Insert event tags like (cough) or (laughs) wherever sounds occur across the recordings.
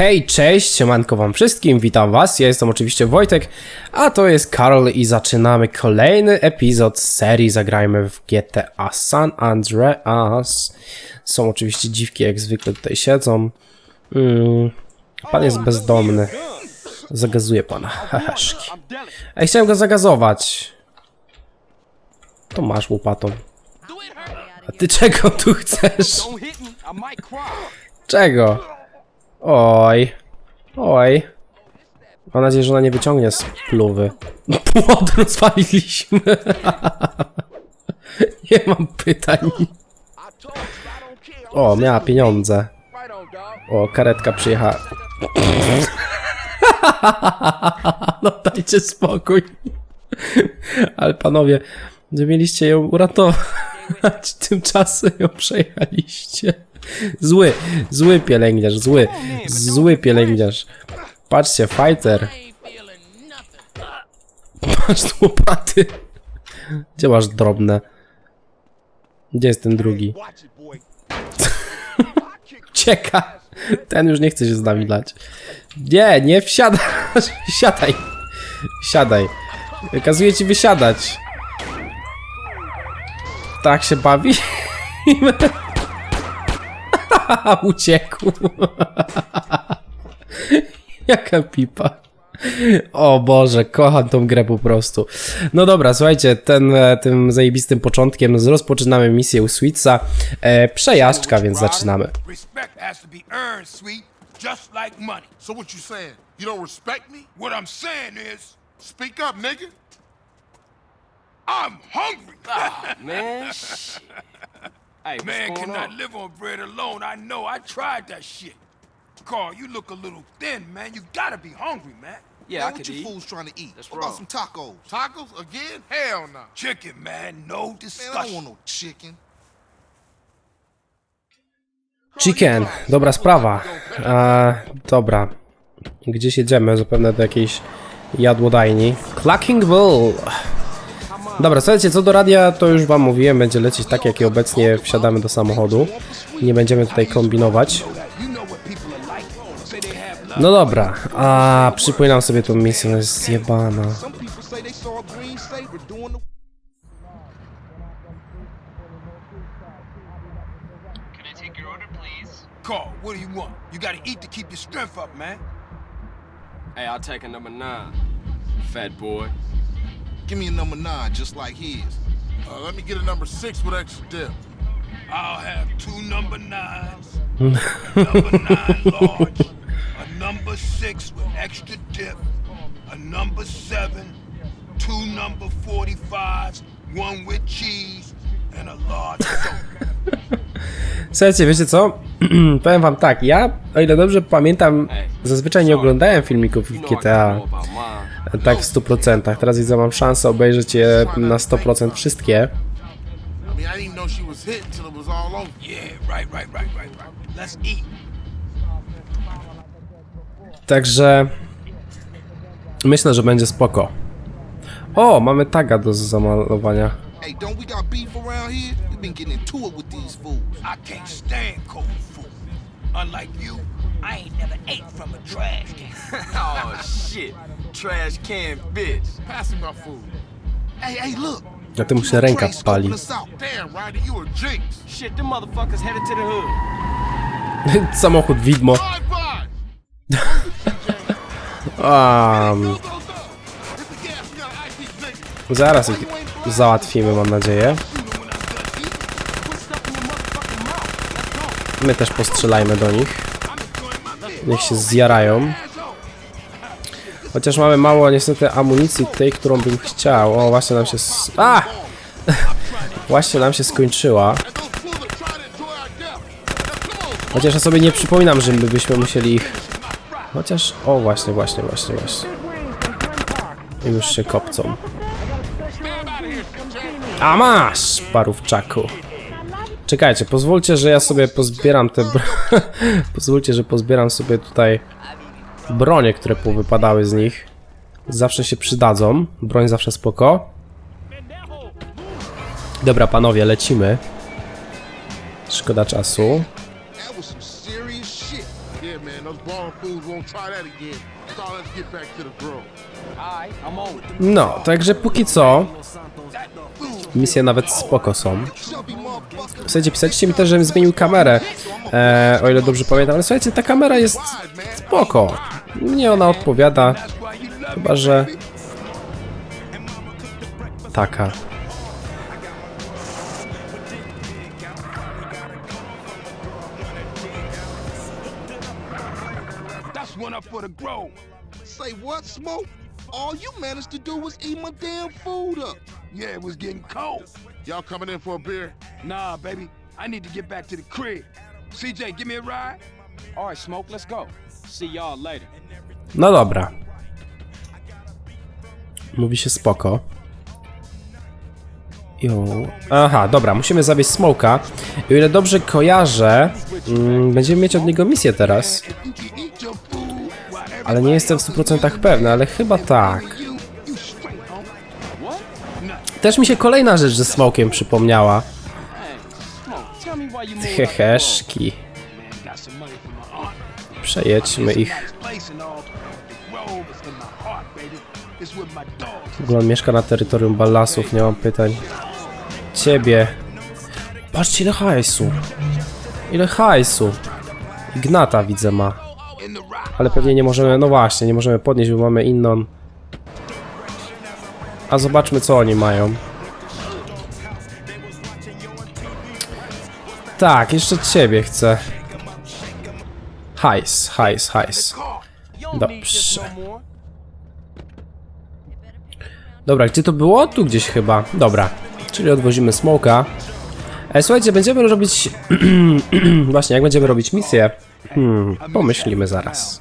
Hej, cześć, siemanko wam wszystkim, witam was, ja jestem oczywiście Wojtek, a to jest Karol i zaczynamy kolejny epizod serii Zagrajmy w GTA San Andreas. Są oczywiście dziwki, jak zwykle tutaj siedzą. Mm, pan jest bezdomny. Zagazuję pana, heheszki. Ej, chciałem go zagazować. To masz łopatą. A ty czego tu chcesz? Czego? Oj. Oj. Mam nadzieję, że ona nie wyciągnie z pluwy. (laughs) Płot rozwaliliśmy. (laughs) nie mam pytań. O, miała pieniądze. O, karetka przyjechała. (laughs) no dajcie spokój. Ale panowie, nie mieliście ją uratować. Tymczasem ją przejechaliście. Zły, zły pielęgniarz, zły, zły pielęgniarz. Patrzcie, fighter. Masz tu łopaty. Gdzie masz drobne? Gdzie jest ten drugi? (laughs) Cieka. Ten już nie chce się z nami lać. Nie, nie wsiadasz. (laughs) Siadaj. Siadaj. Kazuję ci wysiadać. Tak się bawi. (laughs) (laughs) Uciekł. (laughs) Jaka pipa. O Boże, kocham tą grę po prostu. No dobra, słuchajcie, ten, e, tym zajebistym początkiem z- rozpoczynamy misję u Sweetsa. E, przejażdżka, więc zaczynamy. Just like money. So what you saying? You don't respect me? What I'm saying is, Speak up, nigga. I'm hungry. Man, (laughs) shit. Hey, what's Man going cannot on? live on bread alone. I know. I tried that shit. Carl, you look a little thin, man. You gotta be hungry, man. Yeah, man, I what could you eat. fools trying to eat? That's what about some tacos? Tacos again? Hell no. Chicken, man. No Man, I don't discussion. want no chicken. Chicken, dobra sprawa. E, dobra. Gdzieś jedziemy? Zapewne do jakiejś jadłodajni. Clucking Bull. Dobra, słuchajcie, co do radia, to już wam mówiłem, będzie lecieć tak, jak i obecnie wsiadamy do samochodu. Nie będziemy tutaj kombinować. No dobra, a przypominam sobie tą misję, ona jest zjebana. Carl, what do you want? You gotta eat to keep your strength up, man. Hey, I'll take a number nine. Fat boy. Give me a number nine, just like his. Uh, let me get a number six with extra dip. I'll have two number nines, number nine (laughs) large, a number six with extra dip, a number seven, two number 45s, one with cheese, and a large soda. (laughs) Słuchajcie, wiecie co? (clears throat) Powiem wam tak, ja, o ile dobrze pamiętam, zazwyczaj nie oglądałem filmików GTA tak w 100%. Teraz widzę, mam szansę obejrzeć je na 100% wszystkie. I mean, I didn't know she was hit until it was all over. Yeah, right, right, right, right, right. Let's eat. Także myślę, że będzie spoko. O, mamy taga do zamalowania. Hey, don't we got beef around here? We've been getting into it with these fools. I can't stand cold food. Unlike you, I ain't never ate from a trash can. (laughs) oh, shit. Trash can bitch. Pass me my food. Hey, hey, look. Na tym się ręka pali. us out. Damn, Ryder, you a jinx. Shit, them motherfuckers headed to the hood. (laughs) Samochód widmo. Um, (laughs) zaraz ich załatwimy, mam nadzieję. My też postrzelajmy do nich. Niech się zjarają. Chociaż mamy mało niestety amunicji tej, którą bym chciał. O, właśnie nam się... A! (laughs) Właśnie nam się skończyła. Chociaż ja sobie nie przypominam, że my byśmy musieli ich... Chociaż... O, właśnie, właśnie, właśnie, właśnie. I już się kopcą. A masz, parówczaku. Czekajcie, pozwólcie, że ja sobie pozbieram te... (laughs) Pozwólcie, że pozbieram sobie tutaj bronie, które powypadały z nich. Zawsze się przydadzą. Broń zawsze spoko. Dobra, panowie, lecimy. Szkoda czasu. No, także póki co misje nawet spoko są. Słuchajcie, pisaliście mi też, żebym zmienił kamerę, e, o ile dobrze pamiętam, ale słuchajcie, ta kamera jest spoko. Mnie ona odpowiada, chyba że taka. Say what, Smoke? All you managed to do was eat my damn food up. Yeah, it was getting cold. Y'all coming in for a beer? Nah, baby. I need to get back to the crib. CJ, give me a ride. Alright, Smoke, let's go. No dobra. Mówi się spoko. Jo. Aha, dobra, musimy zawieźć smoka. I o ile dobrze kojarzę, mm, będziemy mieć od niego misję teraz. Ale nie jestem w 100% pewny, ale chyba tak. Też mi się kolejna rzecz ze smokiem przypomniała. Hey, my dogs. W ogóle on mieszka na terytorium Ballasów, nie mam pytań. Ciebie. Patrzcie ile hajsu. Ile hajsu. Ignata widzę ma. Ale pewnie nie możemy, no właśnie, nie możemy podnieść, bo mamy inną. A zobaczmy co oni mają. Tak, jeszcze ciebie chcę. Hajs, hajs, hajs. Dobrze. Dobra, gdzie to było? Tu gdzieś chyba. Dobra, czyli odwozimy smoka. E, słuchajcie, będziemy robić... (clears throat) Właśnie, jak będziemy robić misję? Hmm, pomyślimy zaraz.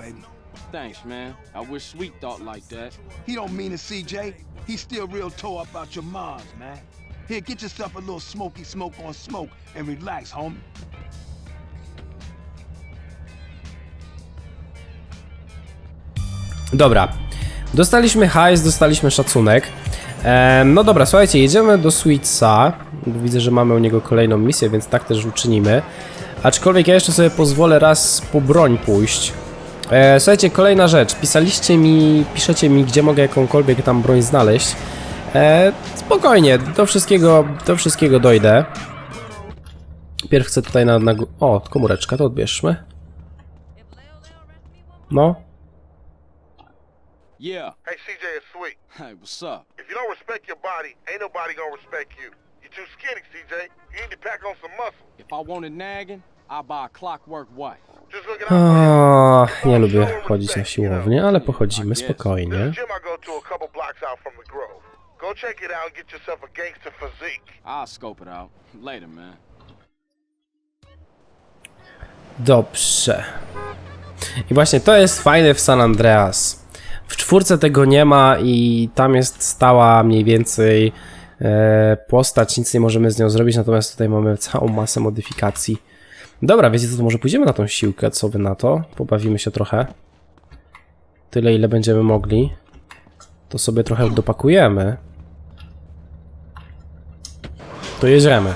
Thanks, man. I wish Sweet thought like that. He don't mean it, CJ. He's still real tore up about your moms, man. Here, get yourself a little smoky smoke on smoke and relax, homie. Dobra. Dostaliśmy hajs, dostaliśmy szacunek. No dobra, słuchajcie, jedziemy do Sweetsa. Widzę, że mamy u niego kolejną misję, więc tak też uczynimy. Aczkolwiek ja jeszcze sobie pozwolę raz po broń pójść. E, słuchajcie, kolejna rzecz. Pisaliście mi, piszecie mi, gdzie mogę jakąkolwiek tam broń znaleźć. E, spokojnie, do wszystkiego, do wszystkiego dojdę. Pierw chcę tutaj na, na... O, komóreczka, to odbierzmy. No, Yeah. Hey, CJ, it's sweet. Hey, what's up? If you don't respect your body, ain't nobody gonna respect you. You're too skinny, CJ. You need to pack on some muscle. If I wanted nagging, I'd buy a clockwork wife. Just look it out. O, nie lubię chodzić na siłownię, ale pochodzimy spokojnie. a gym I go to a couple blocks out from the Grove. Go check it out and get yourself a gangster physique. I'll scope it out. Later, man. Dobrze. I właśnie to jest fajne w San Andreas. W czwórce tego nie ma i tam jest stała mniej więcej e, postać, nic nie możemy z nią zrobić, natomiast tutaj mamy całą masę modyfikacji. Dobra, wiecie co, to może pójdziemy na tą siłkę, co wy na to? Pobawimy się trochę. Tyle ile będziemy mogli. To sobie trochę dopakujemy. To jedziemy.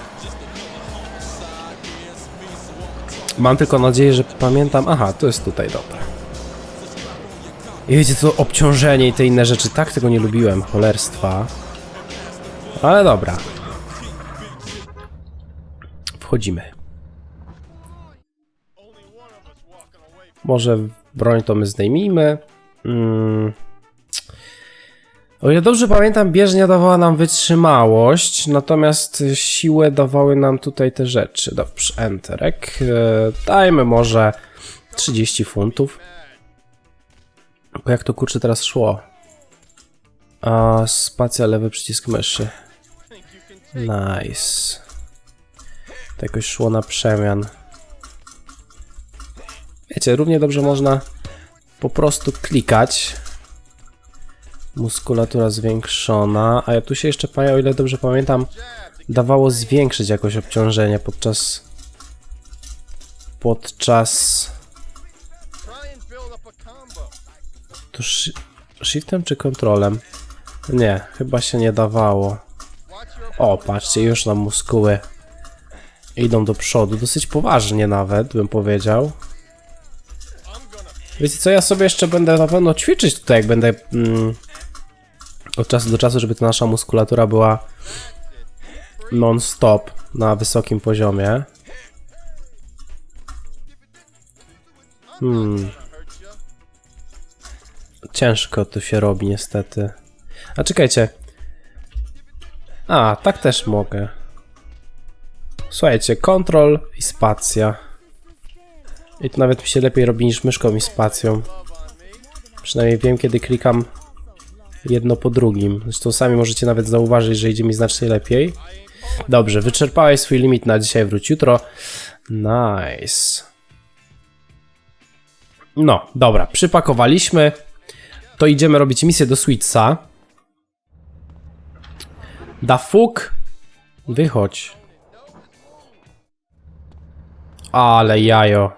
Mam tylko nadzieję, że pamiętam. Aha, to jest tutaj, dobra. I wiecie co, obciążenie i te inne rzeczy, tak tego nie lubiłem, cholerstwa. Ale dobra. Wchodzimy. Może broń to my zdejmijmy. Mm. O ile dobrze pamiętam, bieżnia dawała nam wytrzymałość, natomiast siłę dawały nam tutaj te rzeczy. Dobrze, enterek. E, Dajmy może 30 funtów. Tylko jak to kurczę teraz szło? A, spacja, lewy przycisk myszy. Nice. To jakoś szło na przemian. Wiecie, równie dobrze można po prostu klikać. Muskulatura zwiększona, a ja tu się jeszcze, o ile dobrze pamiętam, dawało zwiększyć jakoś obciążenie podczas podczas shi- shiftem czy kontrolem? Nie, chyba się nie dawało. O, patrzcie, już nam muskuły idą do przodu, dosyć poważnie nawet, bym powiedział. Wiecie co, ja sobie jeszcze będę na pewno ćwiczyć tutaj, jak będę mm, od czasu do czasu, żeby ta nasza muskulatura była non-stop na wysokim poziomie. Hmm. Ciężko to się robi niestety. A czekajcie. A, tak też mogę. Słuchajcie, kontrol i spacja. I to nawet mi się lepiej robi niż myszką i spacją. Przynajmniej wiem, kiedy klikam jedno po drugim. Zresztą sami możecie nawet zauważyć, że idzie mi znacznie lepiej. Dobrze, wyczerpałeś swój limit na dzisiaj, wróć jutro. Nice. No, dobra, przypakowaliśmy. To idziemy robić misję do Sweetsa. Da fuk. Wychodź. Ale jajo.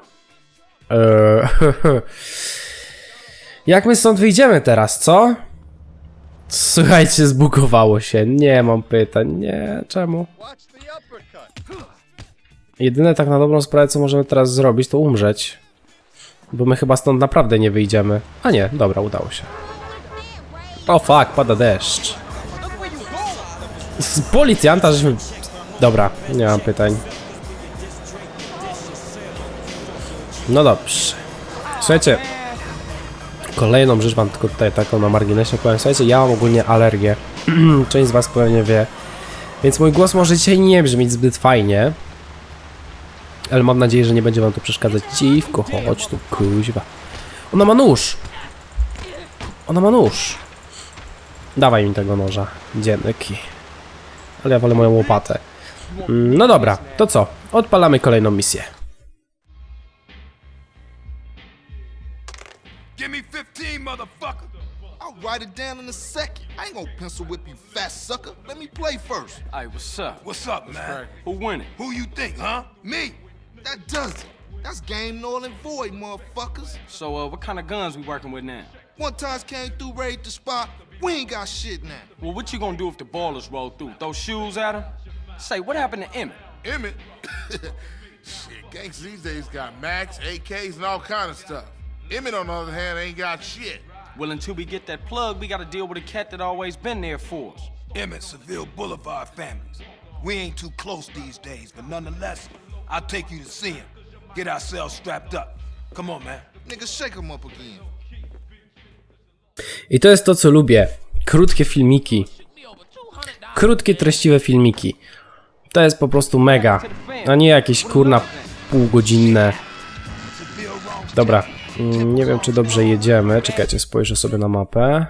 Eee, (laughs) Jak my stąd wyjdziemy teraz, co? Słuchajcie, zbugowało się. Nie mam pytań. Nie, czemu? Jedyne tak na dobrą sprawę, co możemy teraz zrobić, to umrzeć. Bo my chyba stąd naprawdę nie wyjdziemy. A nie, dobra, udało się. O fuck, pada deszcz. Z policjanta żeśmy... Dobra, nie mam pytań. No dobrze. Słuchajcie, kolejną rzecz mam tylko tutaj taką na marginesie powiem. Słuchajcie, ja mam ogólnie alergię. (clears throat) Część z was pewnie wie. Więc mój głos może dzisiaj nie brzmieć zbyt fajnie. Ale mam nadzieję, że nie będzie wam to przeszkadzać. Dziwko, chodź tu, kuźwa. Ona ma nóż! Ona ma nóż! Dawaj mi tego noża. Dzięki. Ale ja wolę moją łopatę. Mm, No dobra, to co? Odpalamy kolejną misję. Give me 15, motherfucker. I'll write it down in a second. I ain't gonna pencil whip you, fat sucker. Let me play first. Hey, what's up? What's up, man? Who winning? Who you think, huh? Me. That does it. That's game null and void, motherfuckers. So, uh, what kind of guns we working with now? One times came through, raid the spot. We ain't got shit now. Well, what you gonna do if the ballers roll through? Throw shoes at at 'em? Say, what happened to Emmett? Emmett. (laughs) shit, gangsters these days got Max, AKs, and all kind of stuff. Emmett, on the other hand, ain't got shit. Well, until we get that plug, we gotta deal with a cat that always been there for us. Emmett, Seville Boulevard families. We ain't too close these days, but nonetheless, I'll take you to see him. Get ourselves strapped up. Come on, man. Nigga, shake 'em up again. I to jest to, co lubię. Krótkie filmiki. Krótkie, treściwe filmiki. To jest po prostu mega. A nie jakieś kurna półgodzinne. Dobra. mm, Nie wiem, czy dobrze jedziemy. Czekajcie, spojrzę sobie na mapę.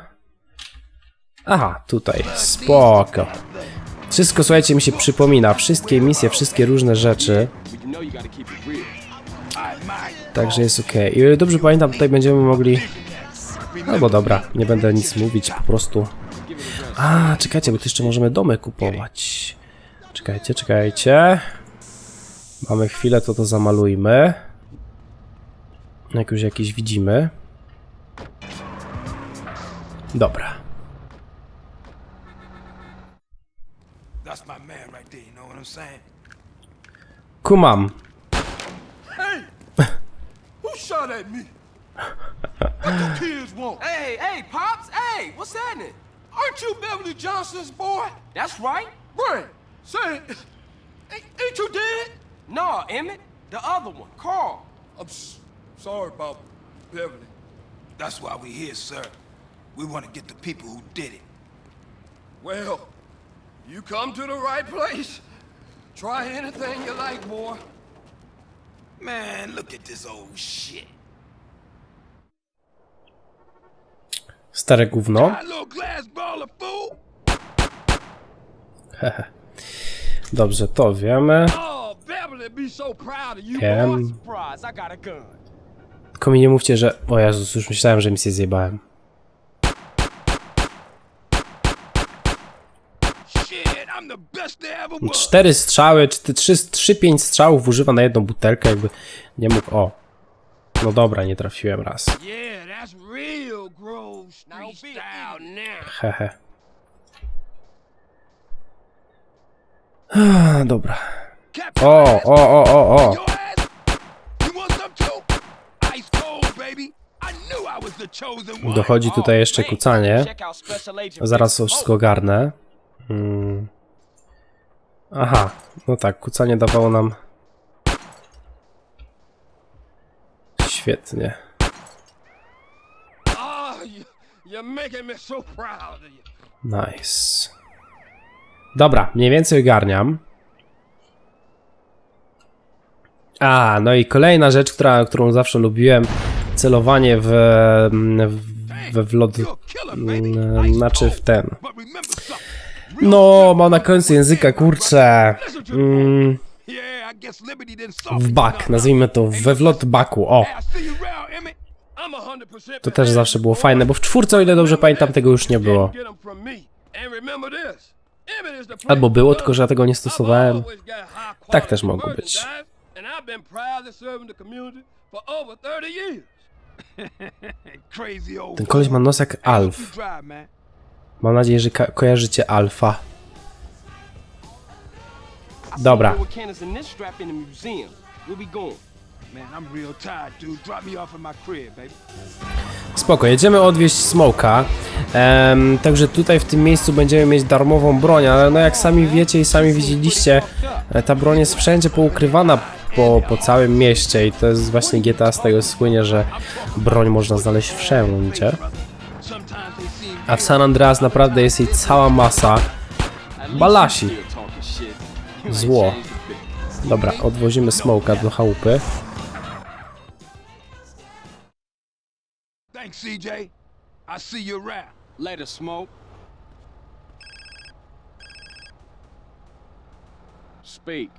Aha, tutaj. Spoko. Wszystko, słuchajcie, mi się przypomina. Wszystkie misje, wszystkie różne rzeczy. Także jest ok. I ile dobrze pamiętam, tutaj będziemy mogli. Albo dobra, nie będę nic mówić, po prostu. A, czekajcie, bo tu jeszcze możemy domy kupować. Czekajcie, czekajcie. Mamy chwilę, to to zamalujmy. Jak już jakiś widzimy. Dobra. That's my man right there, you know what I'm saying? Kumam. Hey! Who shot at me? what you kids want? Hey, hey, Pops! Hey, what's happening? Aren't you Beverly Johnson's boy? That's right. Brian, say, ain't, ain't you dead? No, Emmett. The other one, Carl. I'm s- sorry about Beverly. That's why we're here, sir. We want to get the people who did it. Well, you come to the right place. Try anything you like, boy. Man, look at this old shit. Stare gówno. Fool. Dobrze, to wiemy. Oh, Wiem. Tylko mi nie mówcie, że... O Jezus, już myślałem, że misję zjebałem. Shit, I'm the best there ever was. Cztery strzały, czy trzy, trzy, pięć strzałów używa na jedną butelkę, jakby nie mógł. O. No dobra, nie trafiłem raz. Hehe. Ah, Dobra. O, o, o, o, o. Dochodzi tutaj jeszcze kucanie. Zaraz to wszystko ogarnę. Hmm. Aha, no tak, kucanie dawało nam... Świetnie. Ah. Nice. Dobra, mniej więcej ogarniam. A, no i kolejna rzecz, która, którą zawsze lubiłem. Celowanie w, w, w a killer, baby. mm, Znaczy w ten. No, mam na końcu języka, kurczę. Mm, w bak, nazwijmy to, we wlot baku, o. To też zawsze było fajne, bo w czwórce, o ile dobrze pamiętam, tego już nie było. Albo było, tylko że ja tego nie stosowałem. Tak też mogło być. merchandise, And I've been proudly serving the community for over 30 years. Crazy old. Ten koleś ma nos jak Alf. Mam nadzieję, że kojarzycie Alfa. Dobra. Spoko, jedziemy odwieźć Smoka. Także tutaj w tym miejscu będziemy mieć darmową broń, ale no jak sami wiecie i sami widzieliście, e, ta broń jest wszędzie poukrywana po, po całym mieście i to jest właśnie GTA z tego słynie, że broń można znaleźć wszędzie. A w San Andreas naprawdę jest jej cała masa. Balasi. Zło. Dobra, odwozimy Smoka do chałupy. Thanks, CJ. I see you around. Later, smoke. Speak.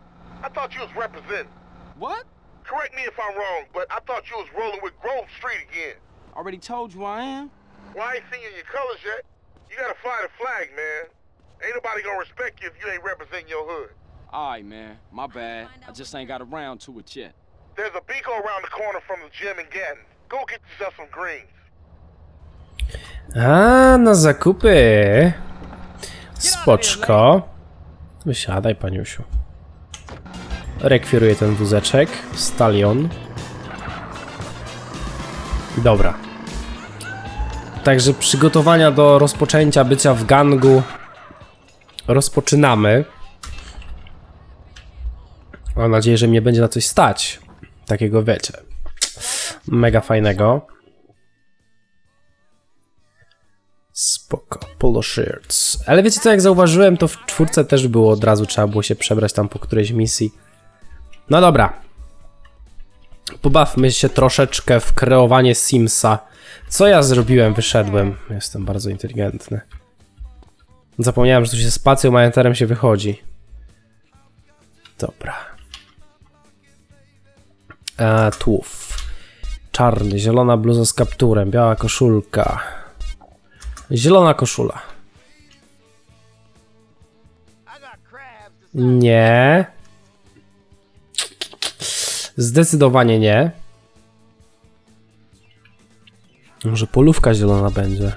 I thought you was representing. What? Correct me if I'm wrong, but I thought you was rolling with Grove Street again. Already told you I am. Well, I ain't seen you in your colors yet. You gotta fly the flag, man. Ain't nobody gonna respect you if you ain't representing your hood. Alright, man. My bad. I just ain't got around to it yet. There's a around the corner from the gym in Gatton. Go get yourself some greens. A, na zakupy. Spoczko. Wysiadaj, paniusiu. Rekwiruję ten wózeczek. Stalion. Dobra. Także przygotowania do rozpoczęcia bycia w gangu rozpoczynamy. Mam nadzieję, że mnie będzie na coś stać. Takiego wiecie. Mega fajnego. Spoko. Polo shirts. Ale wiecie co, jak zauważyłem, to w czwórce też było od razu, trzeba było się przebrać tam po którejś misji. No dobra. Pobawmy się troszeczkę w kreowanie Simsa. Co ja zrobiłem? Wyszedłem. Jestem bardzo inteligentny. Zapomniałem, że tu się spacją, a enterem się wychodzi. Dobra. A, tłów. Czarny, zielona bluza z kapturem, biała koszulka. Zielona koszula. Nie. Zdecydowanie nie. Może polówka zielona będzie.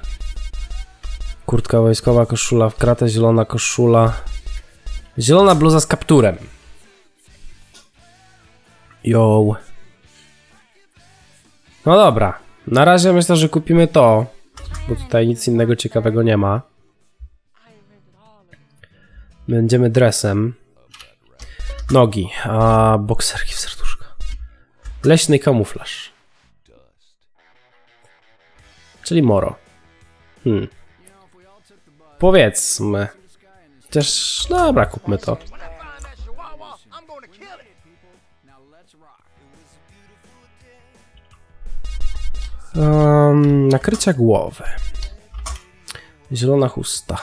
Kurtka wojskowa, koszula w kratę, zielona koszula. Zielona bluza z kapturem. Yo. No dobra. Na razie myślę, że kupimy to. Bo tutaj nic innego ciekawego nie ma. Będziemy dresem. Nogi, a bokserki w. Leśny kamuflaż. Czyli moro. Hmm. Powiedzmy. Chociaż, dobra, kupmy to. Um, nakrycia głowy. Zielona chusta.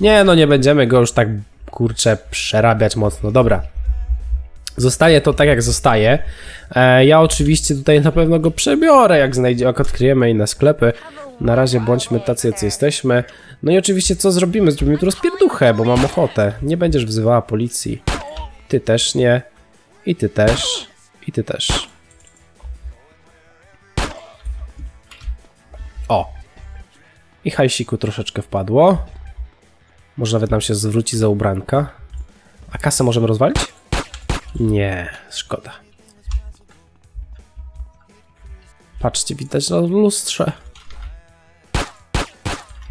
Nie, no nie będziemy go już tak, kurczę, przerabiać mocno. Dobra. Zostaje to tak, jak zostaje. E, ja oczywiście tutaj na pewno go przebiorę, jak znajdzie, jak odkryjemy inne sklepy. Na razie bądźmy tacy, jacy jesteśmy. No i oczywiście co zrobimy? Zrobimy tu rozpierduchę, bo mam ochotę. Nie będziesz wzywała policji. Ty też nie. I ty też. I ty też. O. I hajsiku troszeczkę wpadło. Może nawet nam się zwróci za ubranka. A kasę możemy rozwalić? Nie, szkoda. Patrzcie, widać na lustrze.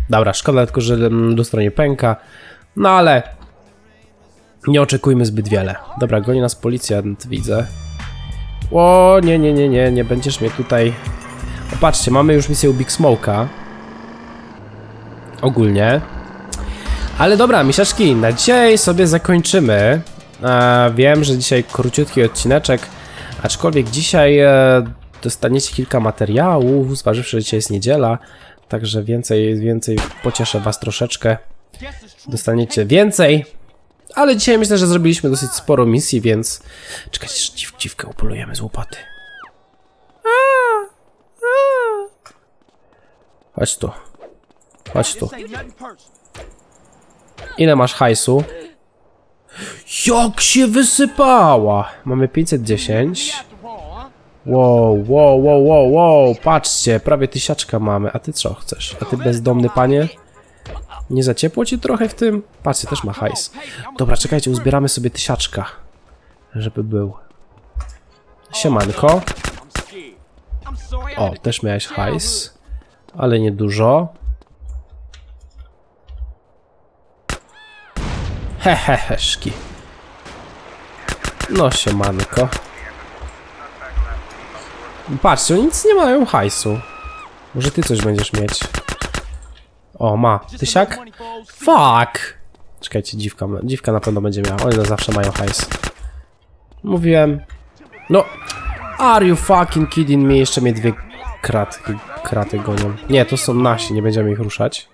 Dobra, szkoda tylko, że lustro nie pęka. No ale nie oczekujmy zbyt wiele. Dobra, goni nas policjant, widzę. O, nie, nie, nie, nie, nie będziesz mnie tutaj... O, patrzcie, mamy już misję u Big Smoke'a. Ogólnie. Ale dobra, misiaczki, na dzisiaj sobie zakończymy. E, wiem, że dzisiaj króciutki odcineczek, aczkolwiek dzisiaj e, dostaniecie kilka materiałów, zważywszy, że dzisiaj jest niedziela, także więcej, więcej pocieszę was troszeczkę. Dostaniecie więcej, ale dzisiaj myślę, że zrobiliśmy dosyć sporo misji, więc czekajcie, że dziw, dziwkę upolujemy z łopaty. Chodź tu. Chodź tu. Ile masz hajsu? Jak się wysypała! Mamy 510. Wow, wow, wow, wow, wow, patrzcie, prawie tysiaczka mamy. A ty co chcesz? A ty bezdomny panie? Nie za ciepło ci trochę w tym? Patrzcie, też ma hajs. Dobra, czekajcie, uzbieramy sobie tysiaczka. Żeby był. Siemanko. O, też miałeś hajs. Ale nie dużo. Heheheszki. No siemanko. Patrzcie, oni nic nie mają hajsu. Może ty coś będziesz mieć. O, ma. Tysiak? Fuck! Czekajcie, dziwka, dziwka na pewno będzie miała. One zawsze mają hajs. Mówiłem. No. Are you fucking kidding me? Jeszcze mnie dwie kratki, kraty gonią. Nie, to są nasi, nie będziemy ich ruszać.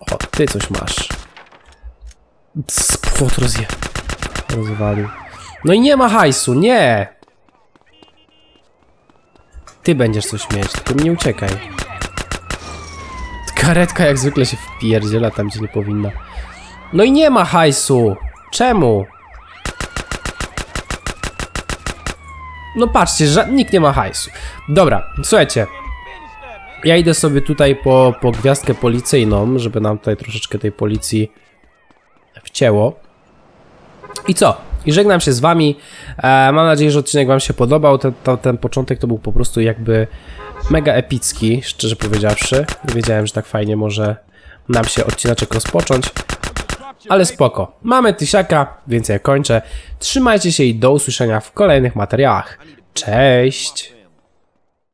O, ty coś masz. Cs, Płot rozje... rozwalił. No i nie ma hajsu, nie! Ty będziesz coś mieć, mi nie uciekaj. Karetka jak zwykle się wpierdziela tam, gdzie nie powinna. No i nie ma hajsu! Czemu? No patrzcie, nikt nie ma hajsu. Dobra, słuchajcie. Ja idę sobie tutaj po, po gwiazdkę policyjną, żeby nam tutaj troszeczkę tej policji wcięło. I co? I żegnam się z wami. E, mam nadzieję, że odcinek wam się podobał. Ten, to, ten początek to był po prostu jakby mega epicki, szczerze powiedziawszy. Wiedziałem, że tak fajnie może nam się odcineczek rozpocząć. Ale spoko. Mamy tysiaka, więc ja kończę. Trzymajcie się i do usłyszenia w kolejnych materiałach. Cześć!